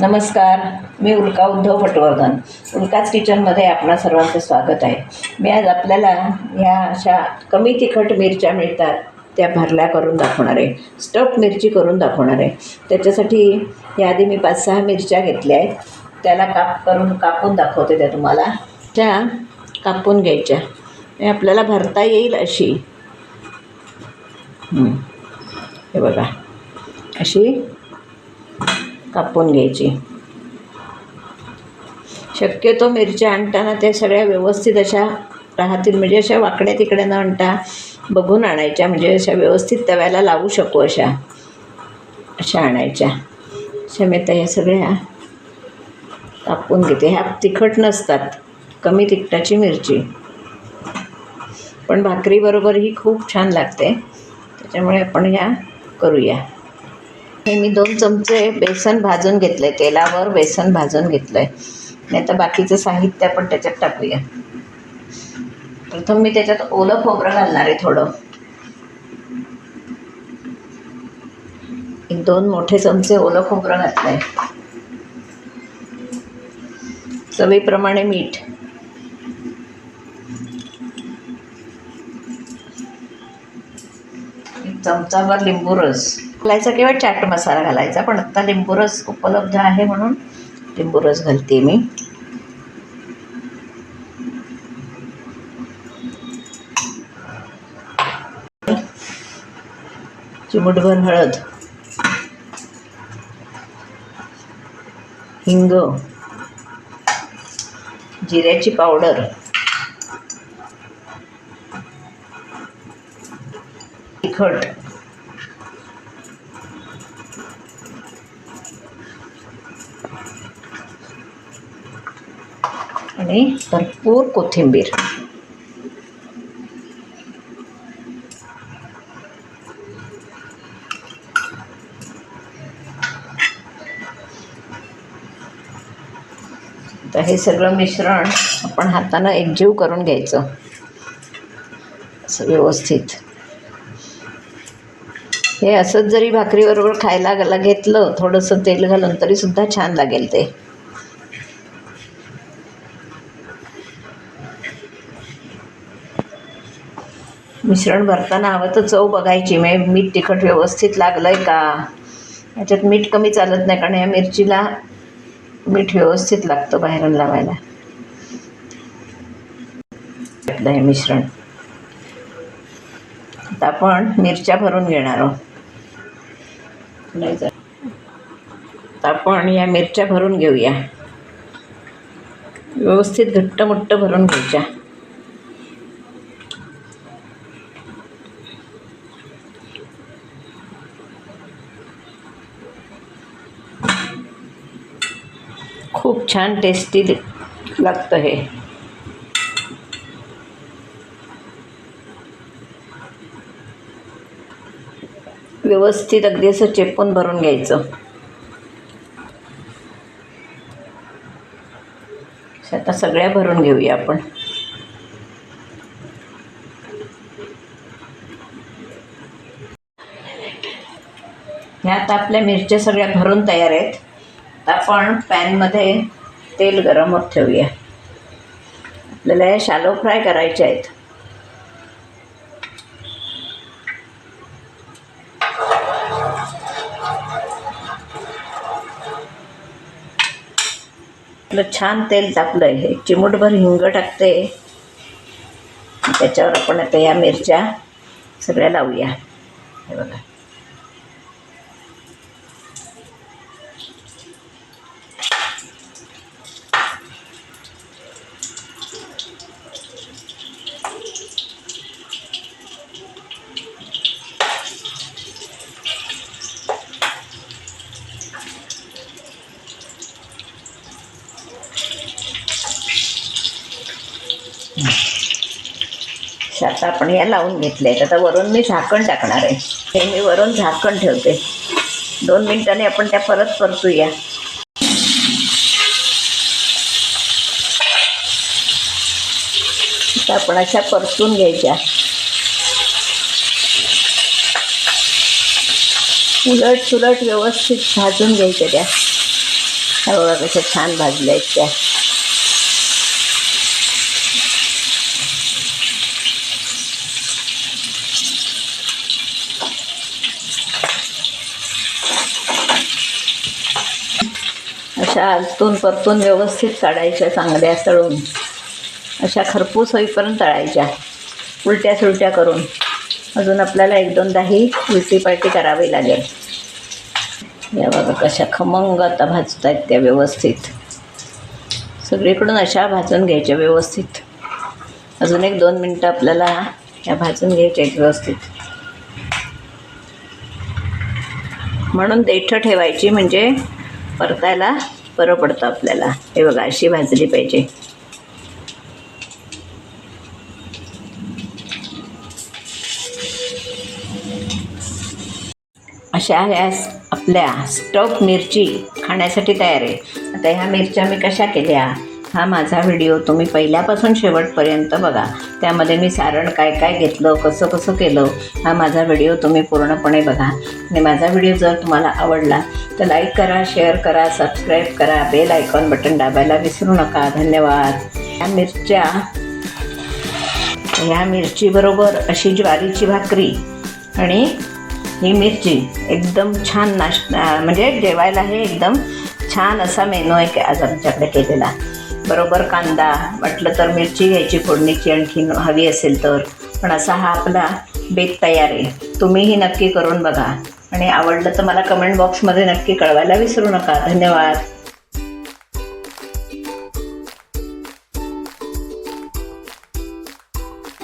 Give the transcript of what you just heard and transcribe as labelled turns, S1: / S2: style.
S1: नमस्कार मी उल्का उद्धव पटवर्धन. उल्काच किचनमध्ये आपणा सर्वांचं स्वागत आहे. मी आज आपल्याला ह्या अशा कमी तिखट मिरच्या मिळतात त्या भरल्या करून दाखवणार आहे. स्टफ मिरची करून दाखवणार आहे. त्याच्यासाठी याआधी मी पाच सहा मिरच्या घेतल्या आहेत. त्याला काप करून कापून दाखवते त्या तुम्हाला. त्या कापून घ्यायच्या. आणि आपल्याला भरता येईल अशी. हे बघा. अशी. कापून घ्यायची. शक्यतो मिरच्या आणताना त्या सगळ्या व्यवस्थित अशा राहतील. म्हणजे अशा वाकड्या तिकडे न आणता बघून आणायच्या. म्हणजे अशा व्यवस्थित तव्याला लावू शकू अशा. अशा आणायच्या. अशा मी सगळ्या कापून घेते. ह्या तिखट नसतात. कमी तिखटाची मिरची. पण भाकरीबरोबर ही खूप छान लागते. त्याच्यामुळे आपण ह्या करूया. हे मी दोन चमचे बेसन भाजून घेतलंय तेलावर बेसन भाजून घेतलं आहे आणि बाकीचं साहित्य आपण त्याच्यात टाकूया. प्रथम मी त्याच्यात ओलं खोबरं घालणार आहे थोडं. एक दोन मोठे चमचे ओलं खोबरं घातलं आहे चवीप्रमाणे मीठ. एक चमचाभर लिंबू रस. घालायचा किंवा चाट मसाला घालायचा पण आत्ता लिंबू रस उपलब्ध आहे म्हणून लिंबू रस घालते मी. चिमूटभर हळद हिंग जिऱ्याची पावडर तिखट आणि भरपूर कोथिंबीर. तर हे सगळं मिश्रण आपण हातानं एकजीव करून घ्यायचं. असं व्यवस्थित. हे असंच जरी भाकरीबरोबर खायला घेतलं थोडंसं तेल घालून तरीसुद्धा छान लागेल ते. मिश्रण भरताना हवं तर चव बघायची. म्हणजे मीठ तिखट व्यवस्थित लागलं आहे का? याच्यात मीठ कमी चालत नाही कारण या मिरचीला मीठ व्यवस्थित लागतं बाहेरून लावायला. आपलं हे मिश्रण. आता आपण मिरच्या भरून घेणार आहोत. आपण या मिरच्या भरून घेऊया. व्यवस्थित घट्टमुट्ट भरून घ्यायच्या. खूप छान टेस्टी लागतं हे. व्यवस्थित अगदी असं चेपून भरून घ्यायचं. आता सगळ्या भरून घेऊया आपण. ह्या आता आपल्या मिरच्या सगळ्या भरून तयार आहेत. आता आपण पॅनमध्ये तेल गरम होत ठेवूया. आपल्याला हे शालो फ्राय करायच्या आहेत. आपलं छान तेल तापलं आहे एक चिमूटभर हिंग टाकते. त्याच्यावर आपण आता या मिरच्या सगळ्या लावूया. हे बघा. आता आपण या लावून घेतले आहेत. आता वरून मी झाकण टाकणार आहे. हे मी वरून झाकण ठेवते. दोन मिनिटांनी आपण त्या परत परतूया. आता आपण अशा परतून घ्यायच्या. उलट सुलट व्यवस्थित भाजून घ्यायच्या त्या. बघा कशा छान भाजल्या आहेत त्या. अशा आलतून परतून व्यवस्थित काढायच्या चांगल्या तळून. अशा खरपूस होईपर्यंत तळायच्या. उलट्या सुलट्या करून. अजून आपल्याला एक दोनदाही उलटी पालटी करावी लागेल. या बघा कशा खमंग आता भाजत आहेत त्या व्यवस्थित. सगळीकडून अशा भाजून घ्यायच्या व्यवस्थित. अजून एक दोन मिनटं आपल्याला या भाजून घ्यायच्या आहेत व्यवस्थित. म्हणून देठं ठेवायची म्हणजे परतायला बरं पडतं आपल्याला. हे बघा अशी भाजली पाहिजे. अशा ह्या आपल्या स्टफ मिरची खाण्यासाठी तयार आहे. आता ह्या मिरच्या मी कशा केल्या? हा माझा व्हिडिओ तुम्ही पहिल्यापासून शेवटपर्यंत बघा. त्यामध्ये मी सारण काय काय घेतलं कसं कसं केलं हा माझा व्हिडिओ तुम्ही पूर्णपणे बघा. आणि माझा व्हिडिओ जर तुम्हाला आवडला तर लाईक करा शेअर करा सबस्क्राईब करा बेल आयकॉन बटन दाबायला विसरू नका. धन्यवाद. ह्या मिरच्या ह्या मिरचीबरोबर अशी ज्वारीची भाकरी आणि ही मिरची एकदम छान नाश्ता म्हणजे जेवायला हे एकदम छान असा मेनू आहे आज आमच्याकडे केलेला. बरोबर कांदा म्हटलं तर मिरची घ्यायची फोडणीची आणखीन हवी असेल तर. पण असा हा आपला बेत तयार आहे. तुम्हीही नक्की करून बघा. आणि आवडलं तर मला कमेंट बॉक्समध्ये नक्की कळवायला विसरू नका. धन्यवाद.